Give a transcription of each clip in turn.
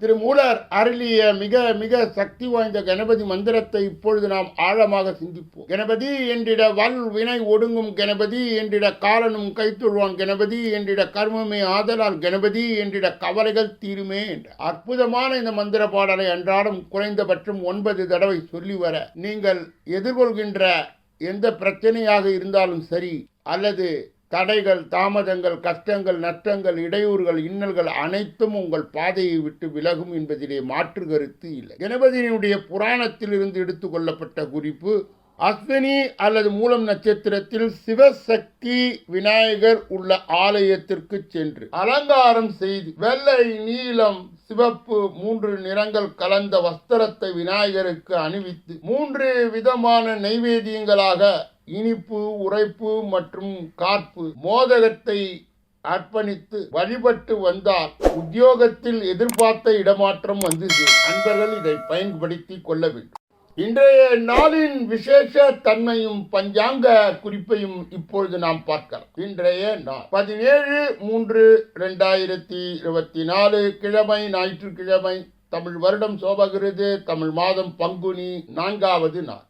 திரு molar அருளிய மிக மிக சக்தி வாய்ந்த கணபதி மந்திரத்தை இப்பொழுது நாம் ஆழமாக சிந்திப்போம். கணபதி என்றிட வல் வினை ஒடுங்கும் கணபதி என்றிட காலனும் கைத்துள்வான் கணபதி என்றிட கர்மமே ஆதலால் கணபதி என்றிட கவலைகள் தீருமே என்ற. அற்புதமான இந்த மந்திர பாடலை அன்றாடம் குறைந்தபட்சம் ஒன்பது தடவை சொல்லி வர நீங்கள் எதிர்கொள்கின்ற எந்த பிரச்சனையாக இருந்தாலும் சரி அல்லது தடைகள் தாமதங்கள் கஷ்டங்கள் நஷ்டங்கள் இடையூறுகள் இன்னல்கள் அனைத்தும் உங்கள் பாதையை விட்டு விலகும் என்பதிலே மாற்று கருத்து இல்லை. கணபதியினுடைய புராணத்தில் இருந்து எடுத்துக்கொள்ளப்பட்ட குறிப்பு அஸ்வினி அல்லது மூலம் நட்சத்திரத்தில் சிவசக்தி விநாயகர் உள்ள ஆலயத்திற்கு சென்று அலங்காரம் செய்து வெள்ளை நீலம் சிவப்பு மூன்று நிறங்கள் கலந்த வஸ்திரத்தை விநாயகருக்கு அணிவித்து மூன்று விதமான நைவேத்தியங்களாக இனிப்பு உரைப்பு மற்றும் காப்பு மோதகத்தை அர்ப்பணித்து வழிபட்டு வந்தால் உத்தியோகத்தில் எதிர்பார்த்த இடமாற்றம் வந்து அன்பர்கள் இதை பயன்படுத்தி கொள்ள வேண்டும். இன்றைய நாளின் விசேஷ தன்மையும் பஞ்சாங்க குறிப்பையும் இப்பொழுது நாம் பார்க்கலாம். இன்றைய நாள் பதினேழு மூன்று ரெண்டாயிரத்தி இருபத்தி நாலு கிழமை ஞாயிற்றுக்கிழமை தமிழ் வருடம் சோபகிறது தமிழ் மாதம் பங்குனி நான்காவது நாள்.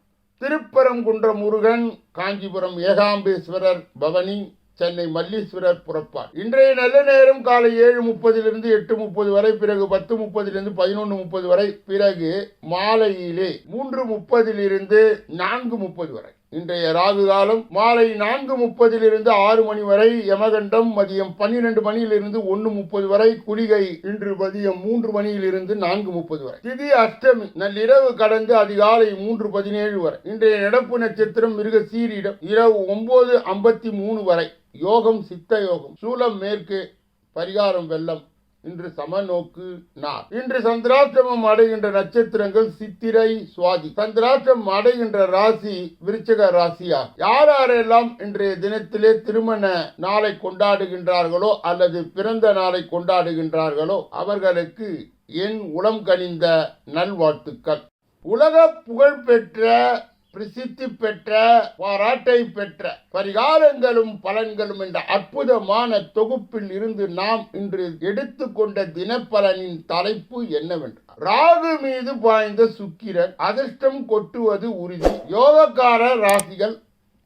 திருப்பரங்குன்றம் முருகன் காஞ்சிபுரம் ஏகாம்பேஸ்வரர் பவனி சென்னை மல்லீஸ்வரர் புறப்பார் இன்றைய நல்ல நேரம் காலை ஏழு முப்பதிலிருந்து எட்டு முப்பது வரை பிறகு பத்து முப்பதிலிருந்து பதினொன்று முப்பது வரை பிறகு மாலையிலே மூன்று முப்பதிலிருந்து நான்கு முப்பது வரை. இன்றைய ராகு காலம் மாலை நான்கு முப்பதிலிருந்து ஆறு மணி வரை யமகண்டம் மதியம் பன்னிரண்டு மணியிலிருந்து ஒன்று முப்பது வரை குளிகை இன்று மதியம் மூன்று மணியிலிருந்து நான்கு முப்பது வரை. திதி அஷ்டமி நள்ளிரவு கடந்து அதிகாலை மூன்று பதினேழு வரை. இன்றைய நடப்பு நட்சத்திரம் மிருக சீரிடம் இரவு ஒன்பது ஐம்பத்தி மூணு வரை. யோகம் சித்த யோகம் சூலம் மேற்கு பரிகாரம் வெள்ளம். இன்று சமநோக்கு நான் இன்று சந்திராட்சமம் அடைகின்ற நட்சத்திரங்கள் சித்திரை சுவாதி. சந்திராஷ்டிரம் அடைகின்ற ராசி விருச்சக ராசியா யார் யாரெல்லாம் இன்றைய தினத்திலே திருமண நாளை கொண்டாடுகின்றார்களோ அல்லது பிறந்த நாளை கொண்டாடுகின்றார்களோ அவர்களுக்கு என் உளம் கனிந்த நல்வாழ்த்துக்கள். உலக புகழ்பெற்ற பிரசித்தி பெற்ற பாராட்டை பெற்ற பரிகாரங்களும் பலன்களும் என்ற அற்புதமான தொகுப்பில் இருந்து நாம் இன்று எடுத்துக்கொண்ட தினப்பலனின் தலைப்பு என்னவென்றால் ராகு மீது பாய்ந்த சுக்கிரன் அதிர்ஷ்டம் கொட்டுவது உறுதி. யோகக்கார ராசிகள்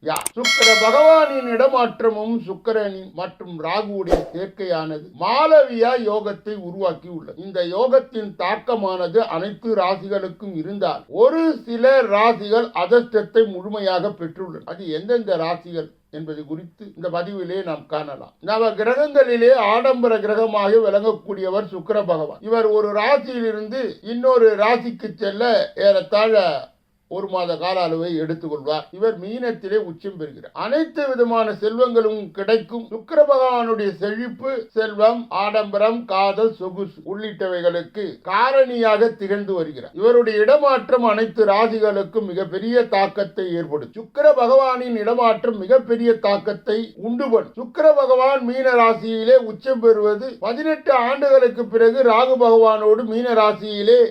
யா சுக்கர பகவானின் இடமாற்றமும் சுக்கரனின் மற்றும் ராகுவுடைய சேர்க்கையானது மாலவியா யோகத்தை உருவாக்கி உள்ளது இந்த யோகத்தின் தாக்கமானது அனைத்து ராசிகளுக்கும் இருந்தால் ஒரு சில ராசிகள் அதர்ஷ்டத்தை முழுமையாக பெற்றுள்ளன. அது எந்தெந்த ராசிகள் என்பது குறித்து இந்த பதிவிலே நாம் காணலாம். நவ கிரகங்களிலே ஆடம்பர கிரகமாக விளங்கக்கூடியவர் சுக்கிர பகவான். இவர் ஒரு ராசியிலிருந்து இன்னொரு ராசிக்கு செல்ல ஏறத்தாழ ஒரு மாத கால அளவை எடுத்துக்கொள்வார். இவர் மீனத்திலே உச்சம் பெறுகிறார். அனைத்து விதமான செல்வங்களும் கிடைக்கும். சுக்கிர பகவானுடைய செழிப்பு செல்வம் ஆடம்பரம் காதல் சொகுசு உள்ளிட்டவைகளுக்கு காரணியாக திகழ்ந்து வருகிறார். இவருடைய இடமாற்றம் அனைத்து ராசிகளுக்கும் மிகப்பெரிய தாக்கத்தை ஏற்படும் சுக்கிர பகவானின் இடமாற்றம் மிகப்பெரிய தாக்கத்தை உண்டுபடும் சுக்கிர பகவான் மீன ராசியிலே உச்சம் பெறுவது பதினெட்டு ஆண்டுகளுக்கு பிறகு ராகு பகவானோடு மீன ராசியிலே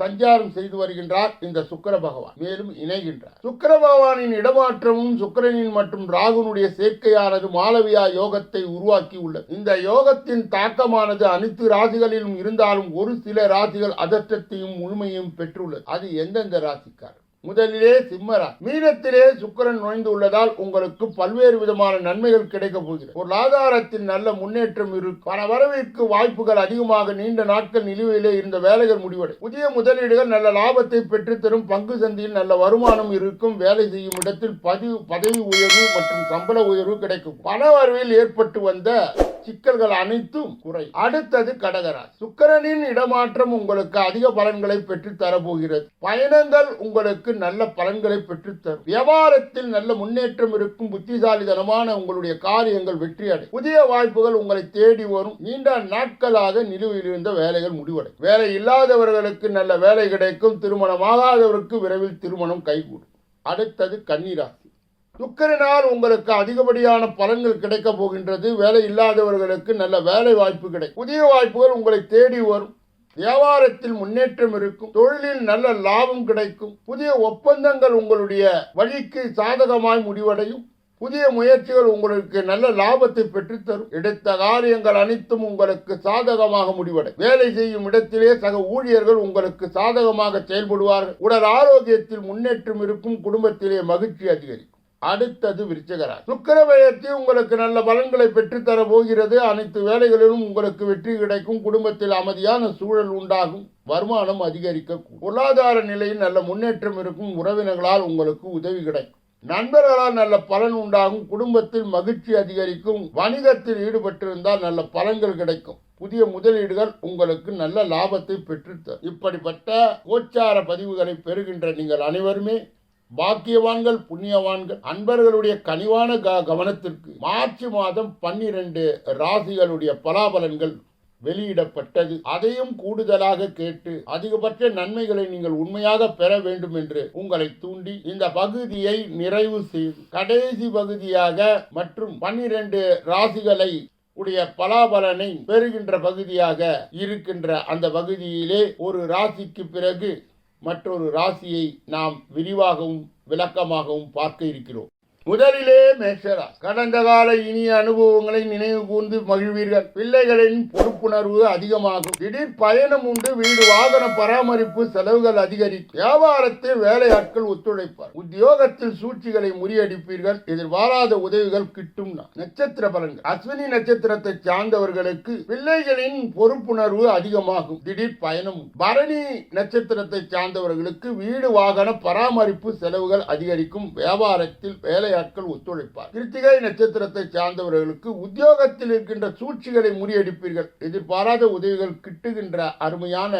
சஞ்சாரம் செய்து வருகின்றார் இந்த சுக்கர பகவான். மேலும் இணைகின்றார். சுக்கர பகவானின் இடமாற்றமும் சுக்கிரனின் மற்றும் ராகுனுடைய சேர்க்கையானது மாலவியா யோகத்தை உருவாக்கி உள்ளது. இந்த யோகத்தின் தாக்கமானது அனைத்து ராசிகளிலும் இருந்தாலும் ஒரு சில ராசிகள் அதற்றத்தையும் முழுமையும் பெற்றுள்ளது. அது எந்தெந்த ராசிக்காரர்? முதலிலே சிம்மரா மீனத்திலே சுக்கரன் நுழைந்து உள்ளதால் உங்களுக்கு பல்வேறு விதமான நன்மைகள் கிடைக்க போகிறது. பொருளாதாரத்தில் நல்ல முன்னேற்றம் இருக்கும் பண வரவிற்கு வாய்ப்புகள் அதிகமாக நீண்ட நாட்கள் நிலுவையிலே இருந்த வேலைகள் முடிவடை. புதிய முதலீடுகள் நல்ல லாபத்தை பெற்றுத்தரும் பங்கு சந்தையில் நல்ல வருமானம் இருக்கும். வேலை செய்யும் இடத்தில் பதிவு பதவி உயர்வு மற்றும் சம்பள உயர்வு கிடைக்கும். பண வரவில் ஏற்பட்டு வந்த சிக்கல்கள் அனைத்தும் குறை. அடுத்தது கடகராசி. சுக்கரனின் இடமாற்றம் உங்களுக்கு அதிக பலன்களை பெற்று தரப்போகிறது. பயணங்கள் உங்களுக்கு நல்ல பலன்களை பெற்று தரும். வியாபாரத்தில் நல்ல முன்னேற்றம் இருக்கும் புத்திசாலிதனமான உங்களுடைய காரியங்கள் வெற்றி புதிய வாய்ப்புகள் உங்களை தேடி வரும். நீண்ட நாட்களாக நிலுவையில் இருந்த வேலைகள் முடிவடை வேலை இல்லாதவர்களுக்கு நல்ல வேலை கிடைக்கும். திருமணமாகாதவருக்கு விரைவில் திருமணம் கைகூடும். அடுத்தது கன்னிராசி. துக்கரினால் உங்களுக்கு அதிகப்படியான பலன்கள் கிடைக்க போகின்றது. வேலை இல்லாதவர்களுக்கு நல்ல வேலை வாய்ப்பு கிடைக்கும். புதிய வாய்ப்புகள் உங்களை தேடி வரும். வியாபாரத்தில் முன்னேற்றம் இருக்கும். தொழிலில் நல்ல லாபம் கிடைக்கும். புதிய ஒப்பந்தங்கள் உங்களுடைய வழிக்கு சாதகமாய் முடிவடையும். புதிய முயற்சிகள் உங்களுக்கு நல்ல லாபத்தை பெற்றுத்தரும். எடுத்த காரியங்கள் அனைத்தும் உங்களுக்கு சாதகமாக முடிவடை வேலை செய்யும் இடத்திலே சக ஊழியர்கள் உங்களுக்கு சாதகமாக செயல்படுவார்கள். உடல் ஆரோக்கியத்தில் முன்னேற்றம் இருக்கும். குடும்பத்திலே மகிழ்ச்சி அதிகரிக்கும். அடுத்தது விருச்சகராசி. சுக்கரவயத்தி உங்களுக்கு நல்ல பலன்களை பெற்றுத்தர போகிறது. அனைத்து வேலைகளிலும் உங்களுக்கு வெற்றி கிடைக்கும். குடும்பத்தில் அமைதியான சூழல் உண்டாகும். வருமானம் அதிகரிக்க பொருளாதார நிலையில் நல்ல முன்னேற்றம் இருக்கும். உறவினர்களால் உங்களுக்கு உதவி கிடைக்கும். நண்பர்களால் நல்ல பலன் உண்டாகும். குடும்பத்தில் மகிழ்ச்சி அதிகரிக்கும். வணிகத்தில் ஈடுபட்டிருந்தால் நல்ல பலன்கள் கிடைக்கும். புதிய முதலீடுகள் உங்களுக்கு நல்ல லாபத்தை பெற்றுத்தரும். இப்படிப்பட்ட கோச்சார பதிவுகளை பெறுகின்ற நீங்கள் அனைவருமே பாக்கியவான்கள் புண்ணியவான்கள் அன்பர்களுடைய கனிவான க- கவனத்திற்கு மார்ச் மாதம் பன்னிரண்டு ராசிகளுடைய பலாபலன்கள் வெளியிடப்பட்டது. அதையும் கூடுதலாக கேட்டு அதிகபட்ச நன்மைகளை நீங்கள் உண்மையாக பெற வேண்டும் என்று உங்களை தூண்டி இந்த பகுதியை நிறைவு செய்து கடைசி பகுதியாக மற்றும் பன்னிரண்டு ராசிகளை உடைய பலாபலனை பெறுகின்ற பகுதியாக இருக்கின்ற அந்த பகுதியிலே ஒரு ராசிக்கு பிறகு மற்றொரு ராசியை நாம் விரிவாகவும் விளக்கமாகவும் பார்க்க இருக்கிறோம். முதலிலே மேஷரா. கடந்த கால இனிய அனுபவங்களை நினைவு கூர்ந்து மகிழ்வீர்கள். பிள்ளைகளின் பொறுப்புணர்வு அதிகமாகும். திடீர் பயணம் உண்டு. வீடு வாகன பராமரிப்பு செலவுகள் அதிகரிக்கும். வியாபாரத்தில் வேலையாட்கள் ஒத்துழைப்பார். உத்தியோகத்தில் சூழ்ச்சிகளை முறியடிப்பீர்கள். எதிர்பாராத உதவிகள் கிட்டும் நட்சத்திர பலன்கள். அஸ்வினி நட்சத்திரத்தை சார்ந்தவர்களுக்கு பிள்ளைகளின் பொறுப்புணர்வு அதிகமாகும். திடீர் பயணம் பரணி நட்சத்திரத்தை சார்ந்தவர்களுக்கு வீடு வாகன பராமரிப்பு செலவுகள் அதிகரிக்கும். வியாபாரத்தில் வேலை வேலையாட்கள் ஒத்துழைப்பார். கிருத்திகை நட்சத்திரத்தை சார்ந்தவர்களுக்கு உத்தியோகத்தில் இருக்கின்ற சூழ்ச்சிகளை முறியடிப்பீர்கள். எதிர்பாராத உதவிகள் கிட்டுகின்ற அருமையான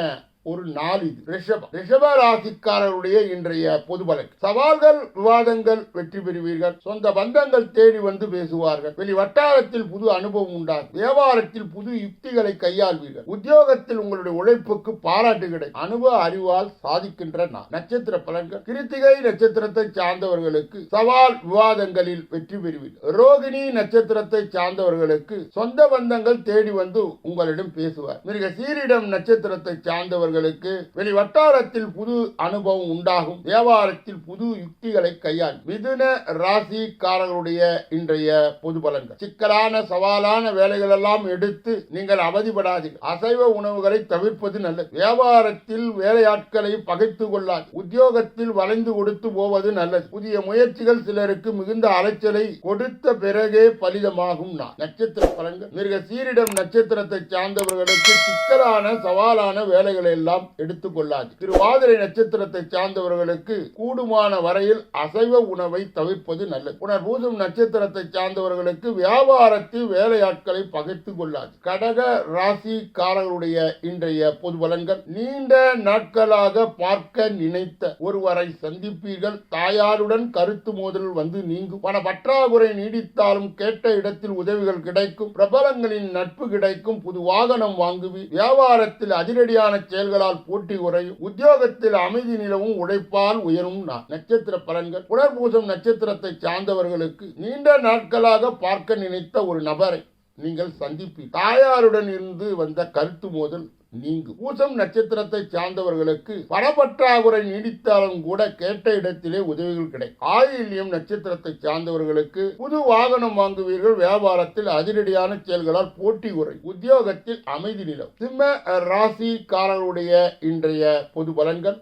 ஒரு நாள் இது. ரிஷபம் ரிஷப ராசிக்காரருடைய இன்றைய பொது பலன். சவால்கள் விவாதங்கள் வெற்றி பெறுவீர்கள். சொந்த பந்தங்கள் தேடி வந்து பேசுவார்கள். வெளி வட்டாரத்தில் புது அனுபவம் உண்டாகும். வியாபாரத்தில் புது யுக்திகளை கையாள்வீர்கள். உத்தியோகத்தில் உங்களுடைய உழைப்புக்கு பாராட்டு கிடைக்கும். அனுபவ அறிவால் சாதிக்கின்ற நான் நட்சத்திர பலன்கள். கிருத்திகை நட்சத்திரத்தை சார்ந்தவர்களுக்கு சவால் விவாதங்களில் வெற்றி பெறுவீர்கள். ரோகிணி நட்சத்திரத்தை சார்ந்தவர்களுக்கு சொந்த பந்தங்கள் தேடி வந்து உங்களிடம் பேசுவார். மிருக சீரிடம் நட்சத்திரத்தை சார்ந்தவர்கள் சார்ந்தவர்களுக்கு வெளி வட்டாரத்தில் புது அனுபவம் உண்டாகும். வியாபாரத்தில் புது யுக்திகளை கையாள். மிதுன ராசிக்காரர்களுடைய இன்றைய பொது பலன்கள். சிக்கலான சவாலான வேலைகள் எல்லாம் எடுத்து நீங்கள் அவதிப்படாதீர்கள். அசைவ உணவுகளை தவிர்ப்பது நல்லது. வியாபாரத்தில் வேலையாட்களை பகைத்து கொள்ளாது. உத்தியோகத்தில் வளைந்து கொடுத்து போவது நல்லது. புதிய முயற்சிகள் சிலருக்கு மிகுந்த அலைச்சலை கொடுத்த பிறகே பலிதமாகும் நான் நட்சத்திர பலன்கள். மிருக சீரிடம் நட்சத்திரத்தை சார்ந்தவர்களுக்கு சிக்கலான சவாலான வேலைகளை எல்லாம் எடுத்துக் கொள்ளாது திருவாதிரை நட்சத்திரத்தை சார்ந்தவர்களுக்கு கூடுமான வரையில் அசைவ உணவை தவிர்ப்பது நல்லது. புனர்பூசம் நட்சத்திரத்தை சார்ந்தவர்களுக்கு வியாபாரத்தில் வேலையாட்களை பகைத்துக் கொள்ளாது. கடக ராசிக்காரர்களுடைய இன்றைய பொது பலன்கள் நீண்ட நாட்களாக பார்க்க நினைத்த ஒருவரை சந்திப்பீர்கள். தாயாருடன் கருத்து மோதல் வந்து நீங்கும். பண பற்றாக்குறை நீடித்தாலும் கேட்ட இடத்தில் உதவிகள் கிடைக்கும். பிரபலங்களின் நட்பு கிடைக்கும். புது வாகனம் வாங்குவி வியாபாரத்தில் அதிரடியான செயல்களால் போட்டி குறையும் உத்தியோகத்தில் அமைதி நிலவும் உழைப்பால் உயரும் நட்சத்திர பலன்கள். புனர்பூசம் நட்சத்திரத்தை சார்ந்தவர்களுக்கு நீண்ட நாட்களாக பார்க்க நினைத்த ஒரு நபரை நீங்கள் சந்திப்பி தாயாருடன் இருந்து வந்த கருத்து மோதல் நீங்கும். பூசம் நட்சத்திரத்தை சார்ந்தவர்களுக்கு பணப்பற்றாக்குறை நீடித்தாலும் கூட கேட்ட இடத்திலே உதவிகள் கிடைக்கும். ஆயில்யம் நட்சத்திரத்தை சார்ந்தவர்களுக்கு புது வாகனம் வாங்குவீர்கள். வியாபாரத்தில் அதிரடியான செயல்களால் போட்டி உரை உத்தியோகத்தில் அமைதி நிலம் சிம்ம ராசிக்காரர்களுடைய இன்றைய பொது பலன்கள்?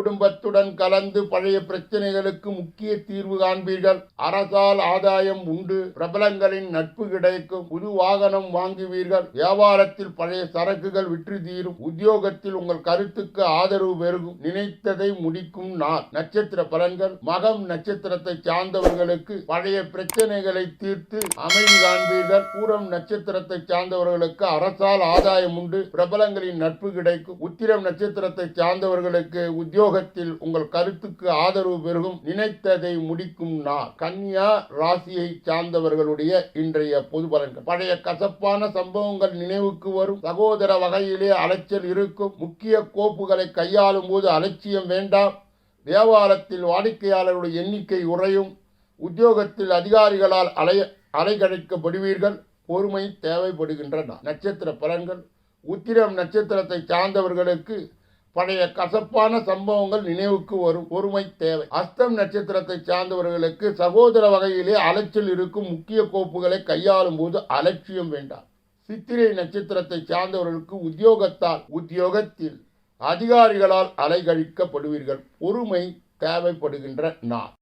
குடும்பத்துடன் கலந்து பழைய பிரச்சனைகளுக்கு முக்கிய தீர்வு காண்பீர்கள். அரசால் ஆதாயம் உண்டு. பிரபலங்களின் நட்பு கிடைக்கும். புது வாகனம் வாங்குவீர்கள். வியாபாரத்தில் பழைய சரக்குகள் விற்று தீரும். உத்தியோகத்தில் உங்கள் கருத்துக்கு ஆதரவு பெருகும். நினைத்ததை முடிக்கும் நாள். நட்சத்திர பலன்கள். மகம் நட்சத்திரத்தை சார்ந்தவர்களுக்கு பழைய பிரச்சனைகளை தீர்த்து அமைதி காண்பீர்கள். பூரம் நட்சத்திரத்தை சார்ந்தவர்களுக்கு அரசால் ஆதாயம் உண்டு. பிரபலங்களின் நட்பு கிடைக்கும். உத்திரம் நட்சத்திரத்தை சார்ந்தவர்களுக்கு உத்தியோகத்தில் உங்கள் கருத்துக்கு ஆதரவு பெருகும் நினைத்ததை முடிக்கும் நாள் கன்னியா ராசியை சார்ந்தவர்களுடைய இன்றைய பொது பலன்கள். பழைய கசப்பான சம்பவங்கள் நினைவுக்கு வரும். சகோதர வகையிலே அலைச்சல் இருக்கும். முக்கிய கோப்புகளை கையாளும் போது அலட்சியம் வேண்டாம். வியாபாரத்தில் வாடிக்கையாளருடைய எண்ணிக்கை உறையும். உத்தியோகத்தில் அதிகாரிகளால் அலை அலைகழிக்கப்படுவீர்கள். பொறுமை தேவைப்படுகின்றன. நட்சத்திர பலன்கள். உத்திரம் நட்சத்திரத்தை சார்ந்தவர்களுக்கு பழைய கசப்பான சம்பவங்கள் நினைவுக்கு வரும். பொறுமை தேவை. அஸ்தம் நட்சத்திரத்தை சார்ந்தவர்களுக்கு சகோதர வகையிலே அலைச்சல் இருக்கும் முக்கிய கோப்புகளை கையாளும் போது அலட்சியம் வேண்டாம். சித்திரை நட்சத்திரத்தை சார்ந்தவர்களுக்கு உத்தியோகத்தால் உத்தியோகத்தில் அதிகாரிகளால் அலைகழிக்கப்படுவீர்கள். பொறுமை தேவைப்படுகின்ற நாள்.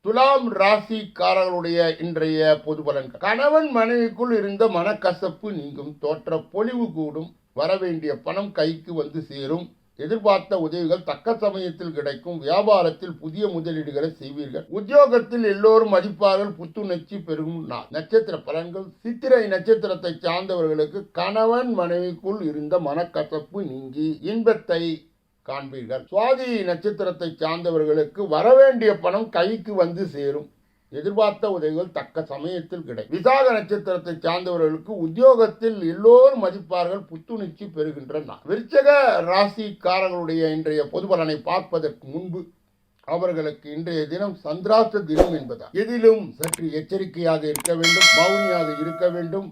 துலாம் ராசிக்காரர்களுடைய இன்றைய பொது பலன்கள் கணவன் மனைவிக்குள் இருந்த மனக்கசப்பு நீங்கும். தோற்ற பொலிவு கூடும். வரவேண்டிய பணம் கைக்கு வந்து சேரும். எதிர்பார்த்த உதவிகள் தக்க சமயத்தில் கிடைக்கும். வியாபாரத்தில் புதிய முதலீடுகளை செய்வீர்கள். உத்தியோகத்தில் எல்லோரும் மதிப்பார்கள் புத்துணர்ச்சி பெறும் நாள். நட்சத்திர பலன்கள். சித்திரை நட்சத்திரத்தை சார்ந்தவர்களுக்கு கணவன் மனைவிக்குள் இருந்த மனக்கசப்பு நீங்கி இன்பத்தை காண்பீர்கள். சுவாதி நட்சத்திரத்தை சார்ந்தவர்களுக்கு வரவேண்டிய பணம் கைக்கு வந்து சேரும். எதிர்பார்த்த உதவிகள் தக்க சமயத்தில் கிடை விசாக நட்சத்திரத்தை சார்ந்தவர்களுக்கு உத்தியோகத்தில் எல்லோரும் மதிப்பார்கள் புத்துணர்ச்சி பெறுகின்றன. விருச்சக ராசிக்காரர்களுடைய இன்றைய பொது பலனை பார்ப்பதற்கு முன்பு அவர்களுக்கு இன்றைய தினம் சந்திராஷ்ட தினம் என்பதால் எதிலும் சற்று எச்சரிக்கையாக இருக்க வேண்டும் மௌனியாக இருக்க வேண்டும்.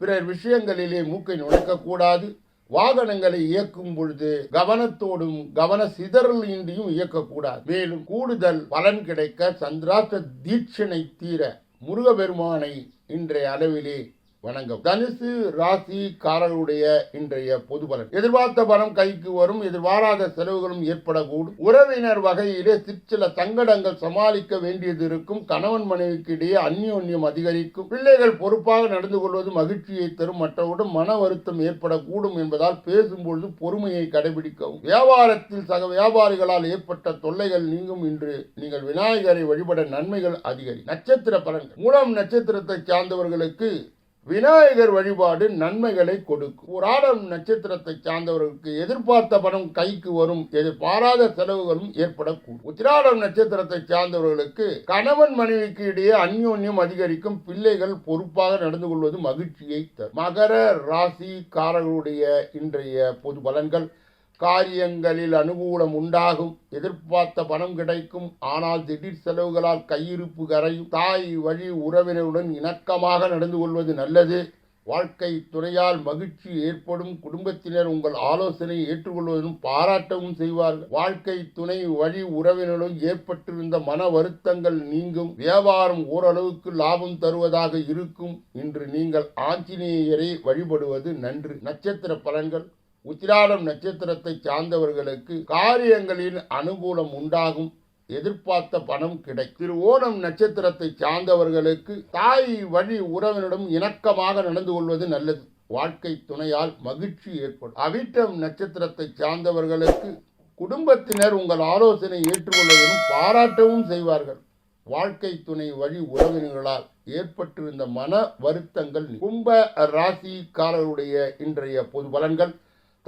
பிறர் விஷயங்களிலே மூக்கை நுழைக்கக்கூடாது. வாகனங்களை இயக்கும் பொழுது கவனத்தோடும் கவன சிதறல் இன்றியும் இயக்கக்கூடாது. மேலும் கூடுதல் பலன் கிடைக்க சந்திராச தீட்சணை தீர முருகபெருமானை இன்றைய அளவிலே வணக்கம். தனுசு ராசிக்காரர்களுடைய இன்றைய பொது பலன். எதிர்பார்த்த பணம் கைக்கு வரும் எதிர்பாராத செலவுகளும் ஏற்படக்கூடும். உறவினர் வகையிலே சிற்சில சங்கடங்கள் சமாளிக்க வேண்டியது இருக்கும். கணவன் மனைவிக்கு இடையே அந்யோன்யம் அதிகரிக்கும். பிள்ளைகள் பொறுப்பாக நடந்து கொள்வது மகிழ்ச்சியை தரும். மற்றவுடன் மன வருத்தம் ஏற்படக்கூடும் என்பதால் பேசும்பொழுது பொறுமையை கடைபிடிக்கவும். வியாபாரத்தில் சக வியாபாரிகளால் ஏற்பட்ட தொல்லைகள் நீங்கும். இன்று நீங்கள் விநாயகரை வழிபட நன்மைகள் அதிகரி. நட்சத்திர பலன்கள். மூலம் நட்சத்திரத்தை சார்ந்தவர்களுக்கு விநாயகர் வழிபாடு நன்மைகளை கொடுக்கும். புராடம் நட்சத்திரத்தை சார்ந்தவர்களுக்கு எதிர்பார்த்த பணம் கைக்கு வரும் எதிர்பாராத செலவுகளும் ஏற்படக்கூடும். உத்திராடம் நட்சத்திரத்தை சார்ந்தவர்களுக்கு கணவன் மனைவிக்கு இடையே அந்யோன்யம் அதிகரிக்கும். பிள்ளைகள் பொறுப்பாக நடந்து கொள்வது மகிழ்ச்சியை தரும். மகர ராசிக்காரர்களுடைய இன்றைய பொது பலன்கள் காரியங்களில் அனுகூலம் உண்டாகும். எதிர்பார்த்த பணம் கிடைக்கும். ஆனால் திடீர் செலவுகளால் கையிருப்பு கரையும். தாய் வழி உறவினருடன் இணக்கமாக நடந்து கொள்வது நல்லது. வாழ்க்கை துணையால் மகிழ்ச்சி ஏற்படும். குடும்பத்தினர் உங்கள் ஆலோசனையை ஏற்றுக்கொள்வதும் பாராட்டவும் செய்வார்கள். வாழ்க்கை துணை வழி உறவினருடன் ஏற்பட்டிருந்த மன வருத்தங்கள் நீங்கும். வியாபாரம் ஓரளவுக்கு லாபம் தருவதாக இருக்கும். இன்று நீங்கள் ஆஞ்சநேயரை வழிபடுவது நன்று. நட்சத்திர பலன்கள் உத்திராடம் நட்சத்திரத்தை சார்ந்தவர்களுக்கு காரியங்களில் அனுகூலம் உண்டாகும் எதிர்பார்த்த பணம் கிடைக்கும். திரு ஓணம் நட்சத்திரத்தை சார்ந்தவர்களுக்கு தாய் வழி உறவினரிடம் இணக்கமாக நடந்து கொள்வது நல்லது. வாழ்க்கை துணையால் மகிழ்ச்சி ஏற்படும். அவிட்டம் நட்சத்திரத்தை சார்ந்தவர்களுக்கு குடும்பத்தினர் உங்கள் ஆலோசனை ஏற்றுக்கொள்வதும் பாராட்டவும் செய்வார்கள். வாழ்க்கை துணை வழி உறவினர்களால் ஏற்பட்டிருந்த மன வருத்தங்கள் கும்ப ராசிக்காரருடைய இன்றைய பொது பலன்கள்.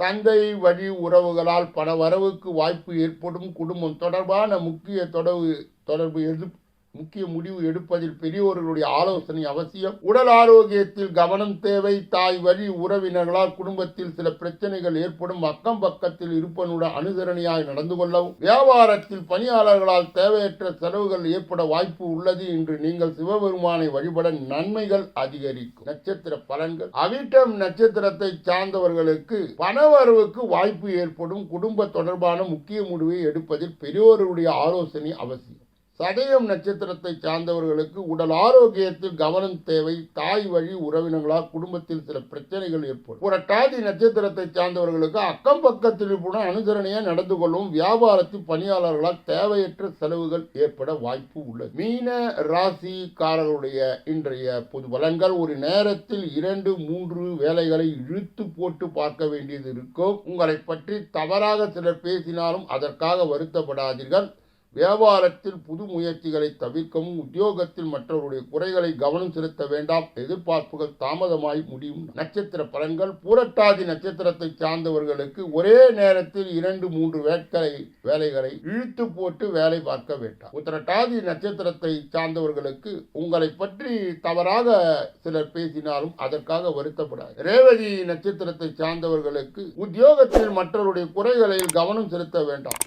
தந்தை வழி உறவுகளால் பண வரவுக்கு வாய்ப்பு ஏற்படும். குடும்பம் தொடர்பான முக்கிய தொடர்பு தொடர்பு எது முக்கிய முடிவு எடுப்பதில் பெரியோர்களுடைய ஆலோசனை அவசியம். உடல் ஆரோக்கியத்தில் கவனம் தேவை. தாய் வழி உறவினர்களால் குடும்பத்தில் சில பிரச்சனைகள் ஏற்படும். அக்கம் பக்கத்தில் இருப்பனுடன் அனுசரணையாய் நடந்து கொள்ளவும். வியாபாரத்தில் பணியாளர்களால் தேவையற்ற செலவுகள் ஏற்பட வாய்ப்பு உள்ளது என்று நீங்கள் சிவபெருமானை வழிபட நன்மைகள் அதிகரிக்கும். நட்சத்திர பலன்கள். அவிட்டம் நட்சத்திரத்தை சார்ந்தவர்களுக்கு பணவரவுக்கு வாய்ப்பு ஏற்படும். குடும்ப தொடர்பான முக்கிய முடிவை எடுப்பதில் பெரியோருடைய ஆலோசனை அவசியம். சதயம் நட்சத்திரத்தை சார்ந்தவர்களுக்கு உடல் ஆரோக்கியத்தில் கவனம் தேவை தாய் வழி உறவினர்களால் குடும்பத்தில் சில பிரச்சனைகள் ஏற்படும். புரட்டாதி நட்சத்திரத்தை சார்ந்தவர்களுக்கு அக்கம் பக்கத்தில் கூட அனுசரணையாக நடந்து கொள்ளும் வியாபாரத்தில் பணியாளர்களால் தேவையற்ற செலவுகள் ஏற்பட வாய்ப்பு உள்ளது. மீன ராசிக்காரர்களுடைய இன்றைய பொது பலன்கள் ஒரு நேரத்தில் இரண்டு மூன்று வேலைகளை இழுத்து போட்டு பார்க்க வேண்டியது இருக்கும். உங்களை பற்றி தவறாக சிலர் பேசினாலும் அதற்காக வருத்தப்படாதீர்கள். வியாபாரத்தில் புது முயற்சிகளை தவிர்க்கவும் உத்தியோகத்தில் மற்றவருடைய குறைகளை கவனம் செலுத்த வேண்டாம். எதிர்பார்ப்புகள் தாமதமாய் முடியும். நட்சத்திர பலன்கள் பூரட்டாதி நட்சத்திரத்தை சார்ந்தவர்களுக்கு ஒரே நேரத்தில் இரண்டு மூன்று வேட்களை வேலைகளை இழுத்து போட்டு வேலை பார்க்க வேண்டாம். உத்தரட்டாதி நட்சத்திரத்தை சார்ந்தவர்களுக்கு உங்களை பற்றி தவறாக சிலர் பேசினாலும் அதற்காக வருத்தப்படாது ரேவதி நட்சத்திரத்தை சார்ந்தவர்களுக்கு உத்தியோகத்தில் மற்றவருடைய குறைகளில் கவனம் செலுத்த வேண்டாம்.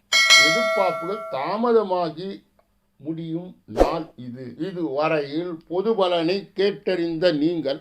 எதிர்பார்ப்புகள் தாமதமாகி முடியும் நாள் இது. இது வரையில் பொது பலனை கேட்டறிந்த நீங்கள்